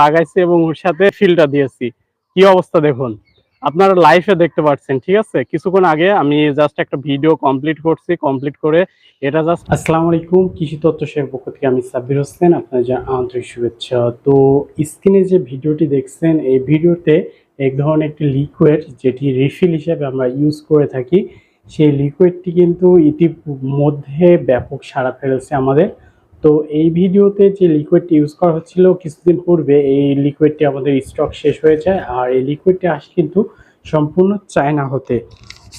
লাগাইছি এবং ওর সাথে ফিল্টার দিয়েছি। কি অবস্থা দেখুন? আপনারা লাইভে দেখতে পাচ্ছেন ঠিক আছে? কিছুক্ষণ আগে আমি জাস্ট একটা ভিডিও কমপ্লিট করছি কমপ্লিট করে এটা জাস্ট আসসালামু আলাইকুম, কৃষি তত্ত্ব শেয়ার পক্ষ থেকে আমি সাব্বির হোসেন, আপনার যা আন্তরিক শুভেচ্ছা। তো স্ক্রিনে যে ভিডিওটি দেখছেন, এই ভিডিওতে এক ধরনের একটি লিকুইড যেটি রিফিল হিসেবে আমরা ইউজ করে থাকি, সেই লিকুইডটি কিন্তু ইতিমধ্যে ব্যাপক সাড়া ফেলেছে আমাদের। তো এই ভিডিওতে যে লিকুইডটি ইউজ করা হচ্ছিল, কিছুদিন পূর্বে এই লিকুইডটি আমাদের স্টক শেষ হয়ে যায় আর এই লিকুইডটি আসে কিন্তু সম্পূর্ণ চায়না হতে।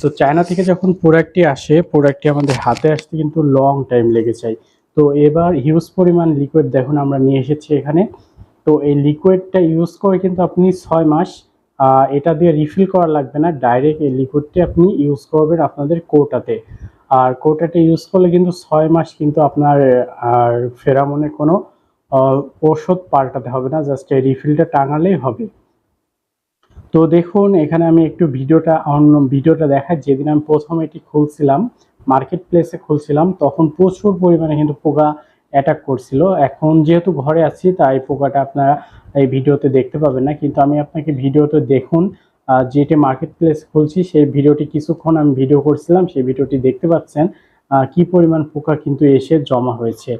তো চায়না থেকে যখন প্রোডাক্টটি আসে প্রোডাক্টটি আমাদের হাতে আসতে কিন্তু লং টাইম লেগে যায়। তো এবার হিউজ পরিমাণ লিকুইড দেখুন, আমরা নিয়ে এসেছি এখানে। তো এই লিকুইডটা ইউজ করে কিন্তু আপনি ছয় মাস এটা দিয়ে রিফিল করা লাগবে না। ডাইরেক্ট এই লিকুইডটি আপনি ইউজ করবেন আপনাদের কোটাতে আর কোটাটা ইউজ করলে কিন্তু ছয় মাস কিন্তু আপনার, আর ফেরামনে কোনো ওষুধ পাল্টাতে হবে না জাস্ট এই রিফিলটা টাঙালেই হবে। তো দেখুন, এখানে আমি একটু ভিডিওটা, অন্য ভিডিওটা দেখাই। যেদিন আমি প্রথম এটি খুলছিলাম মার্কেট প্লেসে খুলছিলাম, তখন প্রচুর পরিমাণে কিন্তু পোকা অ্যাটাক করছিল। এখন যেহেতু ঘরে আছি, তাই পোকাটা আপনারা এই ভিডিওতে দেখতে পাবেন না। কিন্তু আমি আপনাকে ভিডিওতে দেখুন যেটি মার্কেট প্লেস খুলছি, সেই ভিডিওটি কিছুক্ষণ আমি ভিডিও করছিলাম, সেই ভিডিওটি দেখতে পাচ্ছেন কি পরিমাণ পোকা কিন্তু এসে জমা হয়েছে।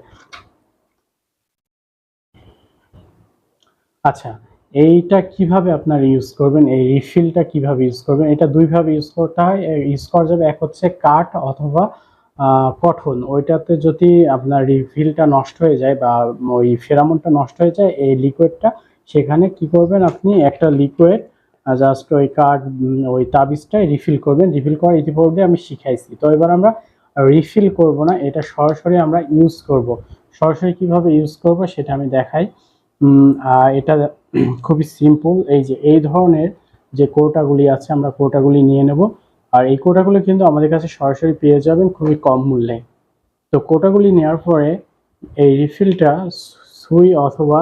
আচ্ছা এইটা কীভাবে আপনার ইউজ করবেন, এই রিফিলটা কীভাবে ইউজ করবেন, এটা দুইভাবে ইউজ করতে হয় ইউজ করা যাবে, এক হচ্ছে কাঠ অথবা কঠন, ওইটাতে যদি আপনার রিফিলটা নষ্ট হয়ে যায় বা ওই ফেরামনটা নষ্ট হয়ে যায়, এই লিকুইডটা সেখানে কি করবেন আপনি, একটা লিকুইড জাস্ট ওই কাঠ ওই তাবিজটাই রিফিল করবেন। রিফিল করা ইতিপূর্বে আমি শিখাইছি। তো এবার আমরা রিফিল করব না, এটা সরাসরি আমরা ইউজ করব। সরাসরি কীভাবে ইউজ করব সেটা আমি দেখাই। এটা খুবই সিম্পল এই যে, এই ধরনের যে কোটাগুলি আছে, আমরা কোটাগুলি নিয়ে নেব। আর এই কোটাগুলো কিন্তু আমাদের কাছে সরাসরি পেয়ে যাবেন খুবই কম মূল্যে। তো কোটাগুলি নেওয়ার পরে এই রিফিলটা সুই অথবা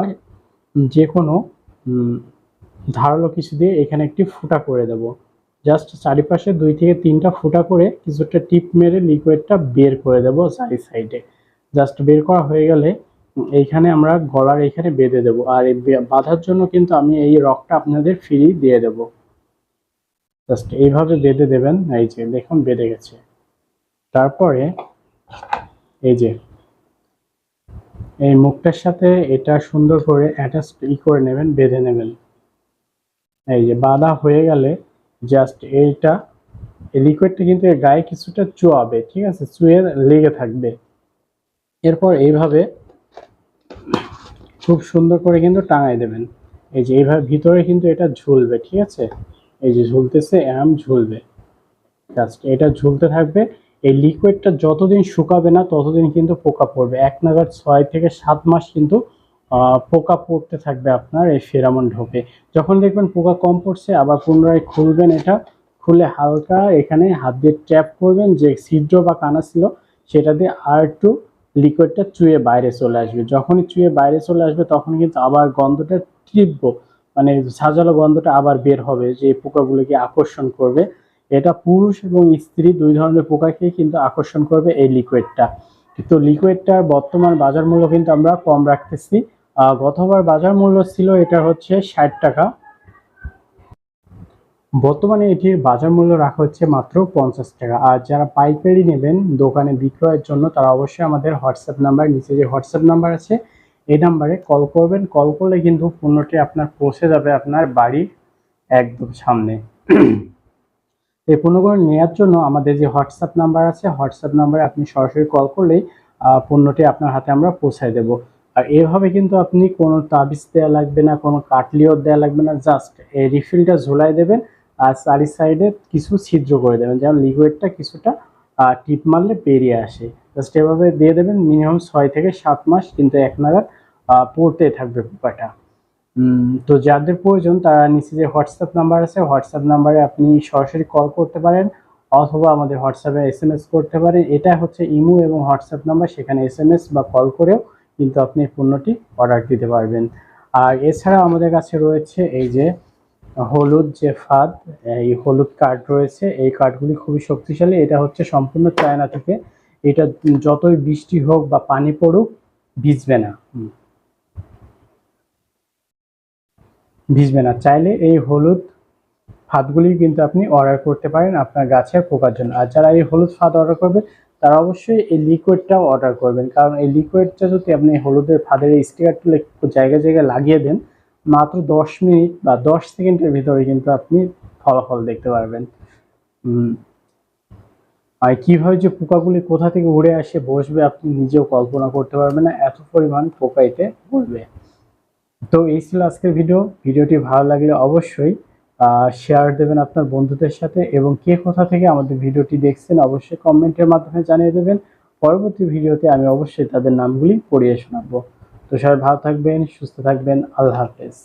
যে কোনো ধারালো কিছু দিয়ে এখানে একটি ফুটা করে দেব। জাস্ট চারিপাশে দুই থেকে তিনটা ফুটা করে কিছুটা টিপ মেরে লিকুইডটা বের করে দেব চারি সাইডে। জাস্ট বের করা হয়ে গেলে এইখানে আমরা গলার এখানে বেঁধে দেব। আর এই বাঁধার জন্য কিন্তু আমি এই রকটা আপনাদের ফ্রি দিয়ে দেব। জাস্ট এইভাবে বেঁধে দেবেন। এই যে দেখুন, বেঁধে গেছে। তারপরে এই যে এই মুখটার সাথে এটা সুন্দর করে অ্যাটাচ ই করে নেবেন, বেঁধে নেবেন। এই যে বাঁধা হয়ে গেলে জাস্ট এইটা, এই লিকুইডটা কিন্তু গায়ে কিছুটা চুয়াবে, ঠিক আছে? চুয়ে লেগে থাকবে। এরপর এইভাবে খুব সুন্দর করে কিন্তু টাঙাই দেবেন। এই যে এইভাবে ভিতরে কিন্তু এটা ঝুলবে, ঠিক আছে? এই যে ঝুলতেছে, এরম ঝুলবে। জাস্ট এটা ঝুলতে থাকবে। এই লিকুইডটা যতদিন শুকাবে না, ততদিন কিন্তু পোকা পড়বে। এক নাগাদ ছয় থেকে সাত মাস কিন্তু পোকা পড়তে থাকবে আপনার এই ফেরামন ঢোকে। যখন দেখবেন পোকা কম পড়ছে, আবার পুনরায় খুলবেন এটা, খুলে হালকা এখানে হাত দিয়ে ট্যাপ করবেন যে ছিদ্র বা কানা ছিল, সেটা দিয়ে আর একটু লিকুইডটা চুয়ে বাইরে চলে আসবে। যখনই চুয়ে বাইরে চলে আসবে, তখন কিন্তু আবার গন্ধটা তীব্র মানে সাজালো গন্ধটা আবার বের হবে যে পোকাগুলোকে আকর্ষণ করবে। এটা পুরুষ এবং স্ত্রী দুই ধরনের পোকাকে কিন্তু আকর্ষণ করবে এই লিকুইডটা। তো লিকুইডটার বর্তমান বাজার মূল্য কিন্তু আমরা কম রাখতেছি। গতবার বাজার মূল্য ছিল এটা হচ্ছে ষাট টাকা। বর্তমানে এটির বাজার মূল্য রাখা হচ্ছে মাত্র পঞ্চাশ টাকা। আর যারা পাইকারি নেবেন দোকানে বিক্রয়ের জন্য, তারা অবশ্যই আমাদের হোয়াটসঅ্যাপ নাম্বার, নিচে যে হোয়াটসঅ্যাপ নাম্বার আছে, এই নাম্বারে কল করবেন। কল করলে কিন্তু পণ্যটি আপনার পৌঁছে যাবে আপনার বাড়ির একদম সামনে। এই পণ্যগুলো নেওয়ার জন্য আমাদের যে হোয়াটসঅ্যাপ নাম্বার আছে, হোয়াটসঅ্যাপ নাম্বারে আপনি সরাসরি কল করলেই পণ্যটি আপনার হাতে আমরা পৌঁছায় দেব। আর এভাবে কিন্তু আপনি কোনো তাবিজ দেওয়া লাগবে না, কোনো কাটলিও দেওয়া লাগবে না জাস্ট এই রিফিলটা ঝোলাই দেবেন আর চারি সাইডে কিছু ছিদ্র করে দেবেন, যেমন লিকুইডটা কিছুটা টিপ মারলে বেরিয়ে আসে। জাস্ট এভাবে দিয়ে দেবেন মিনিমাম ছয় থেকে সাত মাস কিন্তু এক নাগাদ পড়তে থাকবে পোকাটা। তো যাদের প্রয়োজন তারা নিচে যে হোয়াটসঅ্যাপ নাম্বার আছে হোয়াটসঅ্যাপ নাম্বারে আপনি সরাসরি কল করতে পারেন অথবা আমাদের হোয়াটসঅ্যাপে এস করতে পারেন। এটা হচ্ছে ইমো এবং হোয়াটসঅ্যাপ নাম্বার সেখানে এস বা কল করেও কিন্তু আপনি পণ্যটি অর্ডার দিতে পারবেন। আর এছাড়া আমাদের কাছে রয়েছে এই যে হলুদ যে ফাঁদ, এই হলুদ কার্ড রয়েছে, এই কার্ডগুলি খুবই শক্তিশালী। এটা হচ্ছে সম্পূর্ণ চায়না থেকে। এটা যতই বৃষ্টি হোক বা পানি পড়ুক, ভিজবে না। ভিজবে না। চাইলে এই হলুদ ফাঁদগুলি কিন্তু আপনি অর্ডার করতে পারেন আপনার গাছের পোকার জন্য। আর যারা এই হলুদ ফাঁদ অর্ডার করবে তারা অবশ্যই এই লিকুইডটাও অর্ডার করবেন। কারণ এই লিকুইডটা যদি আপনি হলুদের ফাঁদের স্টিকার তুলে জায়গায় জায়গায় লাগিয়ে দেন, মাত্র দশ মিনিট বা দশ সেকেন্ডের ভিতরে কিন্তু আপনি ফলাফল দেখতে পারবেন। আর কীভাবে যে পোকাগুলি কোথা থেকে উড়ে আসে বসবে আপনি নিজেও কল্পনা করতে পারবেন না, এত পরিমাণ পোকা এতে পড়বে তো এই ছিল আজকের ভিডিও। ভিডিওটি ভালো লাগলে অবশ্যই শেয়ার দেবেন আপনার বন্ধুদের সাথে এবং কে কোথা থেকে আমাদের ভিডিওটি দেখছেন অবশ্যই কমেন্টের মাধ্যমে জানিয়ে দেবেন। পরবর্তী ভিডিওতে আমি অবশ্যই তাদের নামগুলি পড়িয়ে শোনাবো। তো সবাই ভালো থাকবেন, সুস্থ থাকবেন, আল্লাহ হাফেজ।